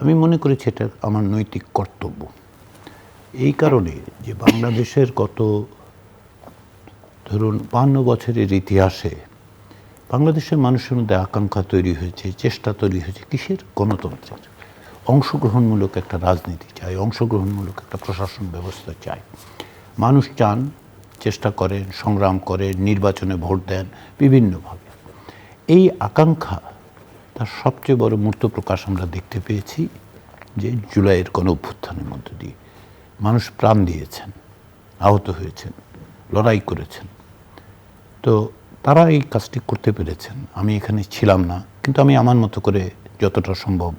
আমি মনে করেছি এটা আমার নৈতিক কর্তব্য। এই কারণে যে বাংলাদেশের গত, ধরুন, বান্ন বছরের ইতিহাসে বাংলাদেশের মানুষের মধ্যে আকাঙ্ক্ষা তৈরি হয়েছে, চেষ্টা তৈরি হয়েছে কিসের? গণতন্ত্রের। অংশগ্রহণমূলক একটা রাজনীতি চাই, অংশগ্রহণমূলক একটা প্রশাসন ব্যবস্থা চাই। মানুষ চান, চেষ্টা করেন, সংগ্রাম করেন, নির্বাচনে ভোট দেন, বিভিন্নভাবে। এই আকাঙ্ক্ষা তার সবচেয়ে বড় মূর্ত প্রকাশ আমরা দেখতে পেয়েছি যে জুলাইয়ের গণ অভ্যুত্থানের মধ্য দিয়ে। মানুষ প্রাণ দিয়েছেন আহত হয়েছেন লড়াই করেছেন। তো তারা এই কাজটি করতে পেরেছেন। আমি এখানে ছিলাম না কিন্তু আমি আমার মতো করে যতটা সম্ভব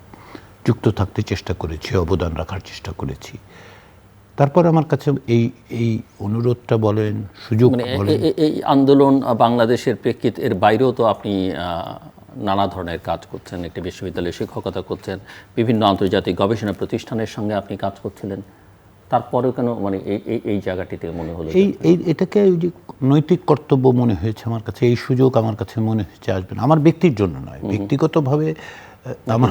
যুক্ত থাকতে চেষ্টা করেছি অবদান রাখার চেষ্টা করেছি। তারপর আমার কাছে এই এই অনুরোধটা বলেন সুযোগ মানে এই আন্দোলন বাংলাদেশের প্রেক্ষিত এর বাইরেও তো আপনি নানা ধরনের কাজ করছেন একটি বিশ্ববিদ্যালয়ে শিক্ষকতা করছেন বিভিন্ন আন্তর্জাতিক গবেষণা প্রতিষ্ঠানের সঙ্গে আপনি কাজ করছিলেন। তারপরেও কেন মানে এই এই- জায়গাটিতে মনে হলো এই এই এটাকে ওই যে নৈতিক কর্তব্য মনে হয়েছে আমার কাছে এই সুযোগ আমার কাছে মনে হয়েছে আসবে না। আমার ব্যক্তির জন্য নয় ব্যক্তিগতভাবে আমার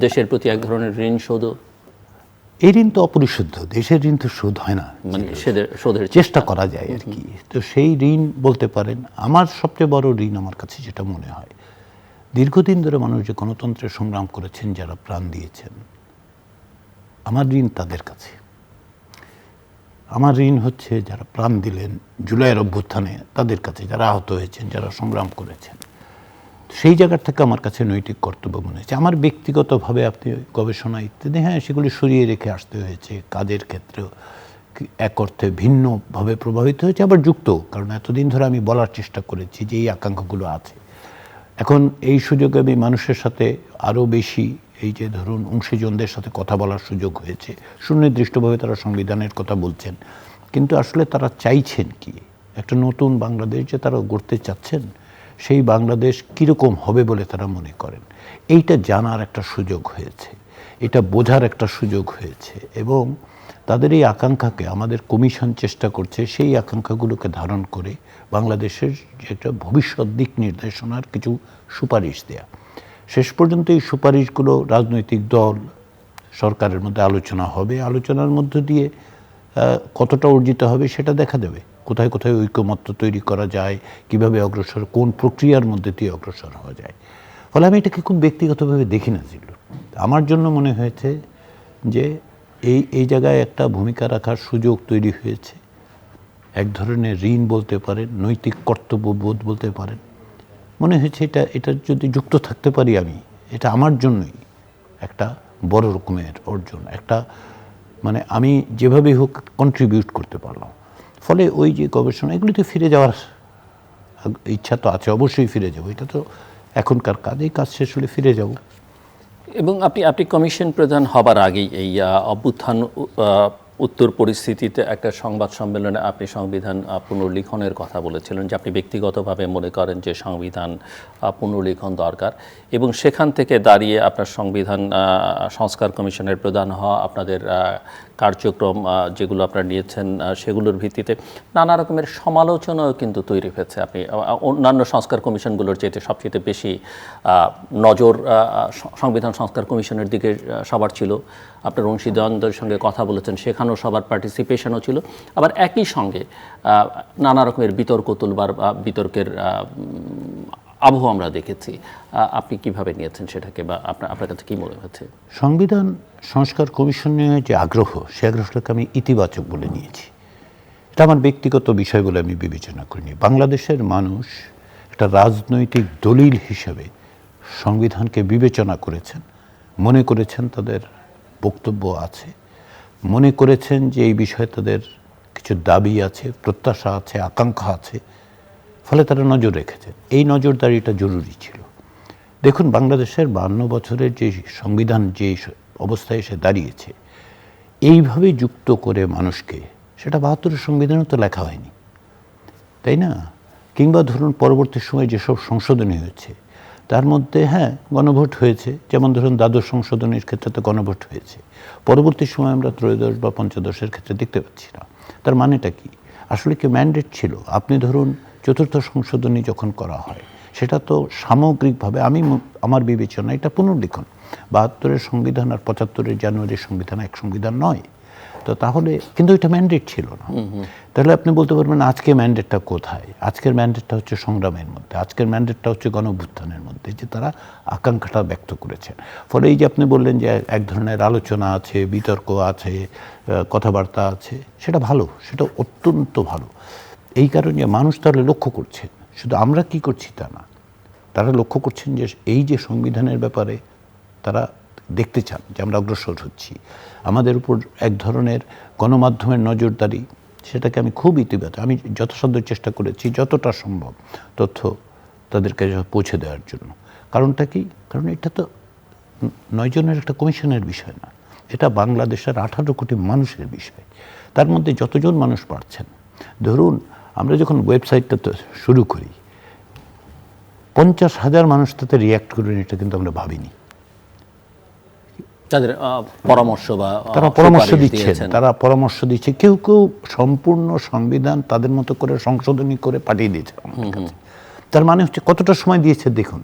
দেশের প্রতি এক ধরনের ঋণ শোধ এই ঋণ তো অপরিশুদ্ধ দেশের ঋণ তো শোধ হয় না। মানে শোধের চেষ্টা করা যায় আর কি। তো সেই ঋণ বলতে পারেন আমার সবচেয়ে বড় ঋণ আমার কাছে যেটা মনে হয় দীর্ঘদিন ধরে মানুষ যে গণতন্ত্রের সংগ্রাম করেছেন, যারা প্রাণ দিয়েছেন, আমার ঋণ তাদের কাছে। আমার ঋণ হচ্ছে যারা প্রাণ দিলেন, জুলাইয়ের অভ্যুত্থানে তাদের কাছে যারা আহত হয়েছেন, যারা সংগ্রাম করেছেন। সেই জায়গার থেকে আমার কাছে নৈতিক কর্তব্য মনে হয়েছে। আমার ব্যক্তিগতভাবে আপনি গবেষণা ইত্যাদি হ্যাঁ সেগুলি সরিয়ে রেখে আসতে হয়েছে কাজের ক্ষেত্রেও। এক অর্থে ভিন্নভাবে প্রভাবিত হয়েছে, আবার যুক্ত কারণ এতদিন ধরে আমি বলার চেষ্টা করেছি যে এই আকাঙ্ক্ষাগুলো আছে। এখন এই সুযোগে আমি মানুষের সাথে আরও বেশি এই যে ধরুন অংশীজনদের সাথে কথা বলার সুযোগ হয়েছে। সুনির্দিষ্টভাবে তারা সংবিধানের কথা বলছেন। কিন্তু আসলে তারা চাইছেন কি? একটা নতুন বাংলাদেশ যে তারা গড়তে চাচ্ছেন, সেই বাংলাদেশ কীরকম হবে বলে তারা মনে করেন? এইটা জানার একটা সুযোগ হয়েছে। এটা বোঝার একটা সুযোগ হয়েছে। এবং তাদের এই আকাঙ্ক্ষাকে আমাদের কমিশন চেষ্টা করছে, সেই আকাঙ্ক্ষাগুলোকে ধারণ করে বাংলাদেশের যে একটা ভবিষ্যৎ দিক নির্দেশনার কিছু সুপারিশ দেয়া। শেষ পর্যন্ত এই সুপারিশগুলো রাজনৈতিক দল, সরকারের মধ্যে আলোচনা হবে। আলোচনার মধ্য দিয়ে কতটা অর্জিত হবে সেটা দেখা দেবে। কোথায় কোথায় ঐক্যমত্য তৈরি করা যায়, কীভাবে অগ্রসর, কোন প্রক্রিয়ার মধ্যে দিয়ে অগ্রসর হওয়া যায়। ফলে আমি এটাকে খুব ব্যক্তিগতভাবে দেখি না জিল্লু আমার জন্য মনে হয়েছে যে এই এই জায়গায় একটা ভূমিকা রাখার সুযোগ তৈরি হয়েছে। এক ধরনের ঋণ বলতে পারেন, নৈতিক কর্তব্য বোধ বলতে পারেন। মনে হয়েছে এটা এটা যদি যুক্ত থাকতে পারি আমি, এটা আমার জন্যই একটা বড় রকমের অর্জন, একটা মানে আমি যেভাবে হোক কন্ট্রিবিউট করতে পারলাম। ফলে ওই যে গবেষণা, এগুলিতে ফিরে যাওয়ার ইচ্ছা তো আছে, অবশ্যই ফিরে যাব। এটা তো এখনকার কাজ, এই কাজ শেষ হলে ফিরে যাব। এবং আপনি আপনি কমিশন প্রধান হবার আগেই এই অভ্যুত্থান উত্তর পরিস্থিতিতে একটা সংবাদ সম্মেলনে আপনি সংবিধান পুনর্লিখনের কথা বলেছিলেন যে আপনি ব্যক্তিগতভাবে মনে করেন যে সংবিধান পুনর্লিখন দরকার এবং সেখান থেকে দাঁড়িয়ে আপনার সংবিধান সংস্কার কমিশনের প্রধান হওয়া, আপনাদের কার্যক্রম যেগুলো আপনারা নিয়েছেন সেগুলোর ভিত্তিতে নানা রকমের সমালোচনাও কিন্তু তৈরি হয়েছে। আপনি অন্যান্য সংস্কার কমিশনগুলোর চেয়ে সবচেয়ে বেশি নজর সংবিধান সংস্কার কমিশনের দিকে সবার ছিল। আপনার অংশীদারদের সঙ্গে কথা বলেছেন সেখানেও সবার পার্টিসিপেশনও ছিল। আবার একই সঙ্গে নানা রকমের বিতর্ক তুলবার বা বিতর্কের আবহ আমরা দেখেছি। আপনি কীভাবে নিয়েছেন সেটাকে বা আপনার আপনার কাছে কী মনে হচ্ছে? সংবিধান সংস্কার কমিশন নিয়ে যে আগ্রহ, সে আগ্রহটাকে আমি ইতিবাচক বলে নিয়েছি। এটা আমার ব্যক্তিগত বিষয় বলে আমি বিবেচনা করিনি। বাংলাদেশের মানুষ একটা রাজনৈতিক দলিল হিসেবে সংবিধানকে বিবেচনা করেছেন, মনে করেছেন, তাদের বক্তব্য আছে। মনে করেছেন যে এই বিষয়ে তাদের কিছু দাবি আছে, প্রত্যাশা আছে, আকাঙ্ক্ষা আছে, ফলে তারা নজর রেখেছেন এই নজরদারিটা জরুরি ছিল। দেখুন, বাংলাদেশের বান্ন বছরের যে সংবিধান যে অবস্থায় এসে দাঁড়িয়েছে এইভাবে যুক্ত করে মানুষকে, সেটা বাহাত্তরের সংবিধানও তো লেখা হয়নি। তাই না? কিংবা ধরুন, পরবর্তী সময়ে যেসব সংশোধনী হয়েছে তার মধ্যে হ্যাঁ গণভোট হয়েছে। যেমন ধরুন দ্বাদশ সংশোধনের ক্ষেত্রে তো গণভোট হয়েছে। পরবর্তী সময় আমরা ত্রয়োদশ বা পঞ্চদশের ক্ষেত্রে দেখতে পাচ্ছি না। তার মানেটা কি? আসলে কি ম্যান্ডেট ছিল? আপনি ধরুন চতুর্থ সংশোধনী যখন করা হয়, সেটা তো সামগ্রিকভাবে আমি আমার বিবেচনা এটা পুনর্লিখন। বাহাত্তরের সংবিধান আর পঁচাত্তরের জানুয়ারির সংবিধান এক সংবিধান নয়। তো তাহলে কিন্তু এটা ম্যান্ডেট ছিল না। তাহলে আপনি বলতে পারবেন আজকে ম্যান্ডেটটা কোথায়? আজকের ম্যান্ডেটটা হচ্ছে সংগ্রামের মধ্যে। আজকের ম্যান্ডেটটা হচ্ছে গণভ্যুত্থানের মধ্যে। যে তারা আকাঙ্ক্ষাটা ব্যক্ত করেছেন। ফলে এই যে আপনি বললেন যে এক ধরনের আলোচনা আছে বিতর্ক আছে কথাবার্তা আছে সেটা ভালো সেটা অত্যন্ত ভালো। এই কারণে মানুষ তাহলে লক্ষ্য করছেন শুধু আমরা কি করছি তা না। তারা লক্ষ্য করছেন যে এই যে সংবিধানের ব্যাপারে তারা দেখতে চান যে আমরা অগ্রসর হচ্ছি। আমাদের উপর এক ধরনের গণমাধ্যমের নজরদারি, সেটাকে আমি খুব ইতিবাচক, আমি যথাসাধ্য চেষ্টা করেছি যতটা সম্ভব তথ্য তাদের কাছে পৌঁছে দেওয়ার জন্য। কারণটা কি? কারণ এটা তো নয় জনের একটা কমিশনের বিষয় না। এটা বাংলাদেশের আঠারো কোটি মানুষের বিষয়। তার মধ্যে যতজন মানুষ পারছেন, ধরুন আমরা যখন ওয়েবসাইটটা শুরু করি, পঞ্চাশ হাজার মানুষ তাতে রিয়াক্ট করবেন এটা কিন্তু আমরা ভাবিনি। তাদের পরামর্শ বা তারা পরামর্শ দিচ্ছেন তারা পরামর্শ দিচ্ছে। কেউ কেউ সম্পূর্ণ সংবিধান তাদের মতো করে সংশোধনী করে পাঠিয়ে দিয়েছে তার মানে হচ্ছে কতটা সময় দিয়েছে দেখুন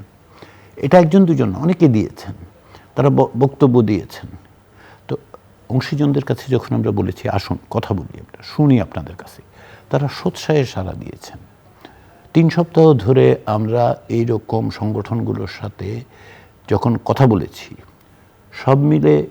এটা একজন দুজন অনেকে দিয়েছেন তারা বক্তব্য দিয়েছেন। তো অংশীজনদের কাছে যখন আমরা বলেছি আসুন কথা বলি আমরা শুনি আপনাদের কাছে তারা সোৎসাহে সাড়া দিয়েছেন। তিন সপ্তাহ ধরে আমরা এই রকম সংগঠনগুলোর সাথে যখন কথা বলেছি সব মিলে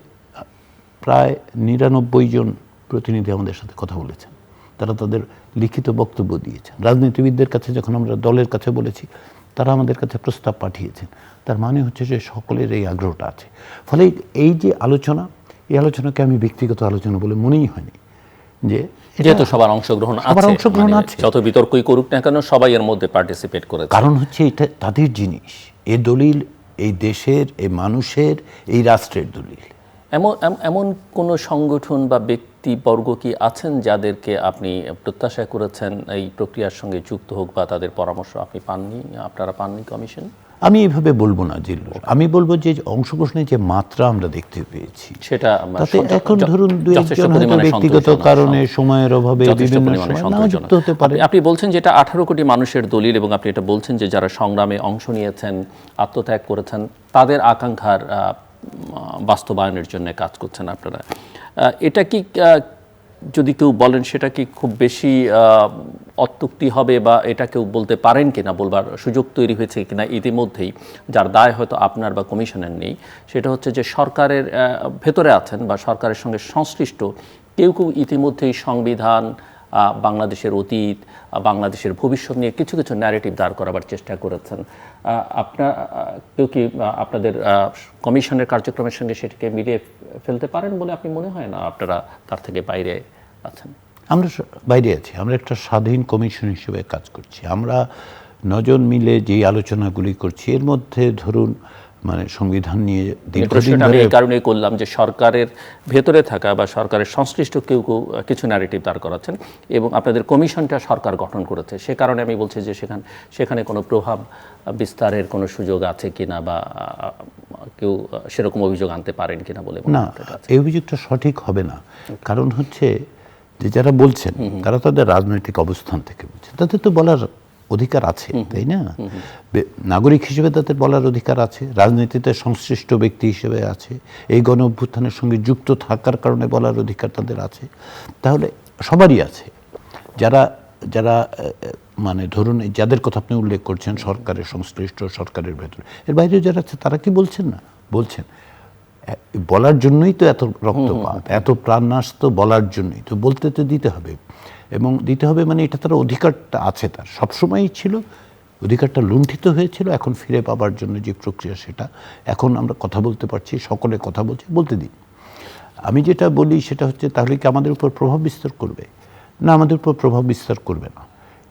প্রায় নিরানব্বই জন প্রতিনিধি আমাদের সাথে কথা বলেছেন। তারা তাদের লিখিত বক্তব্য দিয়েছেন। রাজনীতিবিদদের কাছে যখন আমরা দলের কাছে বলেছি তারা আমাদের কাছে প্রস্তাব পাঠিয়েছেন। তার মানে হচ্ছে যে সকলের এই আগ্রহটা আছে। ফলে এই যে আলোচনা এই আলোচনাকে আমি ব্যক্তিগত আলোচনা বলে মনেই হয়নি যে এটা- যেহেতু সবার অংশগ্রহণ সবার আছে অংশগ্রহণ মানে আছে। যত বিতর্কই করুক না কেন সবাই এর মধ্যে পার্টিসিপেট করে কারণ হচ্ছে এটা তাদের জিনিস। এ দলিল এই দেশের, এই মানুষের, এই রাষ্ট্রের দলিল। এমন, এম- এমন কোনো সংগঠন বা ব্যক্তিবর্গ কি আছেন যাদেরকে আপনি প্রত্যাশা করেছেন এই প্রক্রিয়ার সঙ্গে যুক্ত হোক বা তাদের পরামর্শ আপনি পাননি, আপনারা পাননি কমিশন? আমি এভাবে বলব না জিল্লুর। আমি বলব যে অংশগ্রহণের যে মাত্রা আমরা দেখতে পেয়েছি সেটা তাতে এখন ধরুন দু যথেষ্ট একজন হয়তো ব্যক্তিগত কারণে সময়ের অভাবে বিভিন্ন সময় নাও যুক্ত হতে পারে। আপনি- বলছেন যেটা আঠারো কোটি মানুষের দলিল এবং আপনি এটা বলছেন যে যারা সংগ্রামে অংশ নিয়েছেন আত্মত্যাগ করেছেন তাদের আকাঙ্ক্ষার বাস্তবায়নের জন্য কাজ করছেন আপনারা। আহ, এটা কি যদি কেউ বলেন সেটা কি খুব বেশি অত্যুক্তি হবে বা এটা কেউ বলতে পারেন কিনা, বলবার সুযোগ তৈরি হয়েছে কিনা ইতিমধ্যেই, যার দায় হয়তো আপনার বা কমিশনের নেই, সেটা হচ্ছে যে সরকারের ভেতরে আছেন বা সরকারের সঙ্গে সংশ্লিষ্ট কেউ কেউ ইতিমধ্যেই সংবিধান বাংলাদেশের অতীত বাংলাদেশের ভবিষ্যৎ নিয়ে কিছু কিছু ন্যারেটিভ দাঁড় করাবার চেষ্টা করেছেন। আপনার কেউ কি আপনাদের কমিশনের কার্যক্রমের সঙ্গে সেটাকে মিলিয়ে ফেলতে পারেন বলে আপনি মনে হয় না আপনারা তার থেকে বাইরে আছেন? আমরা বাইরে আছি। আমরা একটা স্বাধীন কমিশন হিসেবে কাজ করছি। আমরা নজন মিলে যে আলোচনাগুলি করছি, এর মধ্যে ধরুন মানে সংবিধান নিয়ে দীর্ঘদিন ধরে এই কারণেই করলাম যে সরকারের ভেতরে থাকা বা সরকারের সংশ্লিষ্ট কেউ কেউ কিছু ন্যারেটিভ দাঁড় করাচ্ছেন এবং আপনাদের কমিশনটা সরকার গঠন করেছে। সে কারণে আমি বলছি যে সেখানে সেখানে কোনো প্রভাব বিস্তারের কোনো সুযোগ আছে কিনা বা কেউ সেরকম অভিযোগ আনতে পারেন কিনা বলে না এই অভিযোগটা সঠিক হবে না। কারণ হচ্ছে যে যারা বলছেন তারা তাদের রাজনৈতিক অবস্থান থেকে বলছেন। তাদের তো বলার অধিকার আছে তাই না? নাগরিক হিসেবে তাদের বলার অধিকার আছে রাজনীতিতে সংশ্লিষ্ট ব্যক্তি হিসেবে আছে এই গণ অভ্যুত্থানের সঙ্গে যুক্ত থাকার কারণে বলার অধিকার তাদের আছে। তাহলে সবারই আছে। যারা যারা মানে ধরুন এই যাদের কথা আপনি উল্লেখ করছেন সরকারের সংশ্লিষ্ট সরকারের ভেতরে এর বাইরে যারা আছে তারা কি বলছেন না? বলছেন বলার জন্যই তো এত রক্তপাত এত প্রাণনাশ তো বলার জন্যই তো বলতে তো দিতে হবে। এবং দিতে হবে মানে এটা তার অধিকারটা আছে তার। সবসময়ই ছিল, অধিকারটা লুণ্ঠিত হয়েছিল, এখন ফিরে পাবার জন্য যে প্রক্রিয়া সেটা, এখন আমরা কথা বলতে পারছি, সকলে কথা বলছি, বলতে দিই আমি যেটা বলি সেটা হচ্ছে তাহলে কি আমাদের উপর প্রভাব বিস্তার করবে? না, আমাদের উপর প্রভাব বিস্তার করবে না।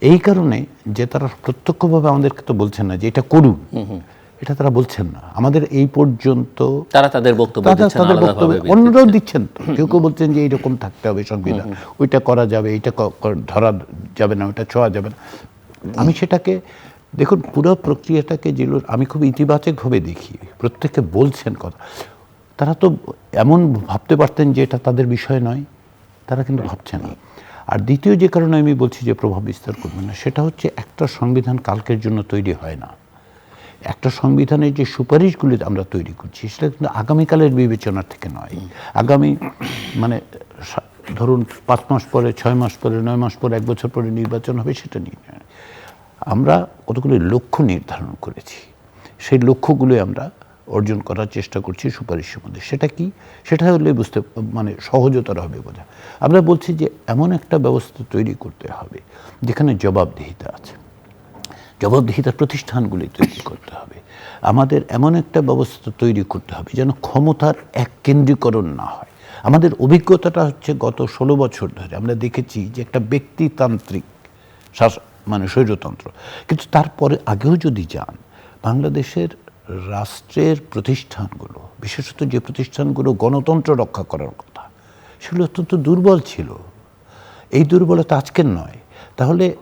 এই কারণে যে তারা প্রত্যক্ষভাবে আমাদেরকে তো বলছেন না যে এটা করুন। এটা তারা বলছেন না। আমাদের এই পর্যন্ত তারা তাদের বক্তব্য তারা তাদের বক্তব্য অন্যরাও দিচ্ছেন তো। কেউ কেউ বলছেন যে এইরকম থাকতে হবে সংবিধান। ওইটা করা যাবে এইটা ধরা যাবে না ওইটা ছোঁয়া যাবে না। আমি সেটাকে দেখুন পুরো প্রক্রিয়াটাকে যেগুলো আমি খুব ইতিবাচকভাবে দেখি প্রত্যেকে বলছেন কথা। তারা তো এমন ভাবতে পারতেন যে এটা তাদের বিষয় নয় তারা কিন্তু ভাবছেন না। আর দ্বিতীয় যে কারণে আমি বলছি যে প্রভাব বিস্তার করবে না সেটা হচ্ছে একটা সংবিধান কালকের জন্য তৈরি হয় না। একটা সংবিধানের যে সুপারিশগুলি আমরা তৈরি করছি, সেটা কিন্তু আগামীকালের বিবেচনা থেকে নয়। আগামী মানে ধরুন পাঁচ মাস পরে, ছয় মাস পরে, নয় মাস পরে, এক বছর পরে নির্বাচন হবে, সেটা নিয়ে আমরা কতগুলি লক্ষ্য নির্ধারণ করেছি, সেই লক্ষ্যগুলো আমরা অর্জন করার চেষ্টা করছি সুপারিশের মধ্যে। সেটা কি? সেটা হলে বুঝতে মানে সহজতর হবে বোঝা আমরা বলছি যে, এমন একটা ব্যবস্থা তৈরি করতে হবে, যেখানে জবাবদিহিতা আছে। জবাবদিহিতার প্রতিষ্ঠানগুলি তৈরি করতে হবে। আমাদের এমন একটা ব্যবস্থা তৈরি করতে হবে যেন ক্ষমতার এক কেন্দ্রীকরণ না হয়। আমাদের অভিজ্ঞতাটা হচ্ছে গত ষোলো বছর ধরে আমরা দেখেছি যে একটা ব্যক্তিতান্ত্রিক শাস- মানে স্বৈরতন্ত্র। কিন্তু তারপরে আগেও যদি যান, বাংলাদেশের রাষ্ট্রের প্রতিষ্ঠানগুলো, বিশেষত যে প্রতিষ্ঠানগুলো গণতন্ত্র রক্ষা করার কথা, সেগুলো অত্যন্ত দুর্বল ছিল। এই দুর্বলতা আজকের নয়। তাহলে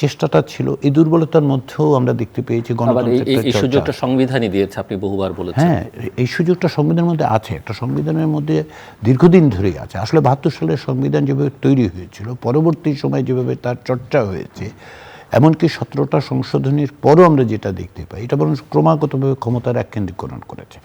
চেষ্টাটা ছিল। এই দুর্বলতার মধ্যেও আমরা দেখতে পেয়েছি গণতন্ত্রের এই সুযোগটা সংবিধানই দিয়েছে আপনি বহুবার বলেছেন। হ্যাঁ এই সুযোগটা সংবিধানের মধ্যে আছে। একটা সংবিধানের মধ্যে দীর্ঘদিন ধরেই আছে। আসলে বাহাত্তর সালের সংবিধান যেভাবে তৈরি হয়েছিল পরবর্তী সময় যেভাবে তার চর্চা হয়েছে এমনকি সতেরোটা সংশোধনীর পরও আমরা যেটা দেখতে পাই এটা বরং ক্রমাগতভাবে ক্ষমতার এককেন্দ্রীকরণ করেছে।